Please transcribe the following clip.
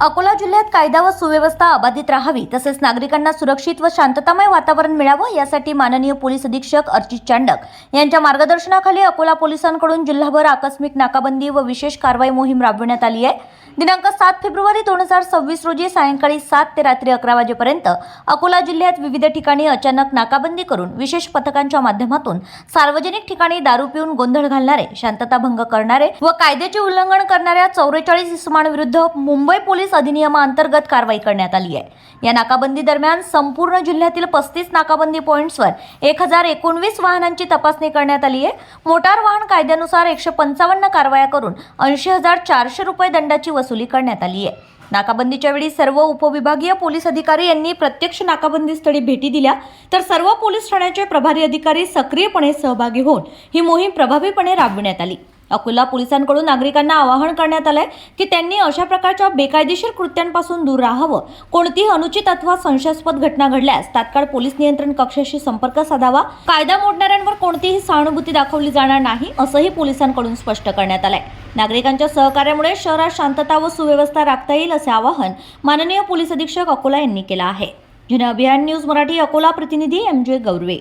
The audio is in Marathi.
अकोला जिल्ह्यात कायदा व सुव्यवस्था अबाधित राहावी तसेच नागरिकांना सुरक्षित व शांततामय वातावरण मिळावं यासाठी माननीय पोलीस अधीक्षक अर्चित चांडक यांच्या मार्गदर्शनाखाली अकोला पोलिसांकडून जिल्हाभर आकस्मिक नाकाबंदी व विशेष कारवाई मोहीम राबविण्यात आली आहे. दिनांक सात फेब्रुवारी दोन हजार सव्वीस रोजी सायंकाळी सात ते रात्री अकरा वाजेपर्यंत अकोला जिल्ह्यात विविध ठिकाणी अचानक नाकाबंदी करून विशेष पथकांच्या माध्यमातून सार्वजनिक ठिकाणी दारू पिऊन गोंधळ घालणारे शांतताभंग करणारे व कायद्याचे उल्लंघन करणाऱ्या चौवेचाळीस इसमांविरुद्ध मुंबई पोलीस पोलीस अधिनियमाअंतर्गत कारवाई करण्यात आली आहे. या नाकाबंदी दरम्यान संपूर्ण जिल्ह्यातील पस्तीस नाकाबंदी पॉईंट्सवर एक हजार एकोणवीस वाहनांची तपासणी करण्यात आली आहे. मोटार वाहन कायद्यानुसार एकशे पंचावन्न कारवाया करून ऐंशी हजार चारशे रुपये दंडाची वसुली करण्यात आली आहे. नाकाबंदीच्या वेळी सर्व उपविभागीय पोलीस अधिकारी यांनी प्रत्यक्ष नाकाबंदी स्थळी भेटी दिल्या. तर सर्व पोलीस ठाण्याचे प्रभारी अधिकारी सक्रियपणे सहभागी होऊन ही मोहीम प्रभावीपणे राबविण्यात आली. अकोला पोलिसांकडून नागरिकांना आवाहन करण्यात आलंय की त्यांनी अशा प्रकारच्या बेकायदेशीर कृत्यांपासून दूर राहावं. कोणतीही अनुचित अथवा संशयास्पद घटना घडल्यास तात्काळ पोलीस नियंत्रण कक्षाशी संपर्क साधावा. कायदा मोडणाऱ्यांवर कोणतीही सहानुभूती दाखवली जाणार नाही असंही पोलिसांकडून स्पष्ट करण्यात आलंय. नागरिकांच्या सहकार्यामुळे शहरात शांतता व सुव्यवस्था राखता येईल असे आवाहन माननीय पोलीस अधीक्षक अकोला यांनी केलं आहे. जन अभियान न्यूज मराठी अकोला प्रतिनिधी एम जे गौरवे.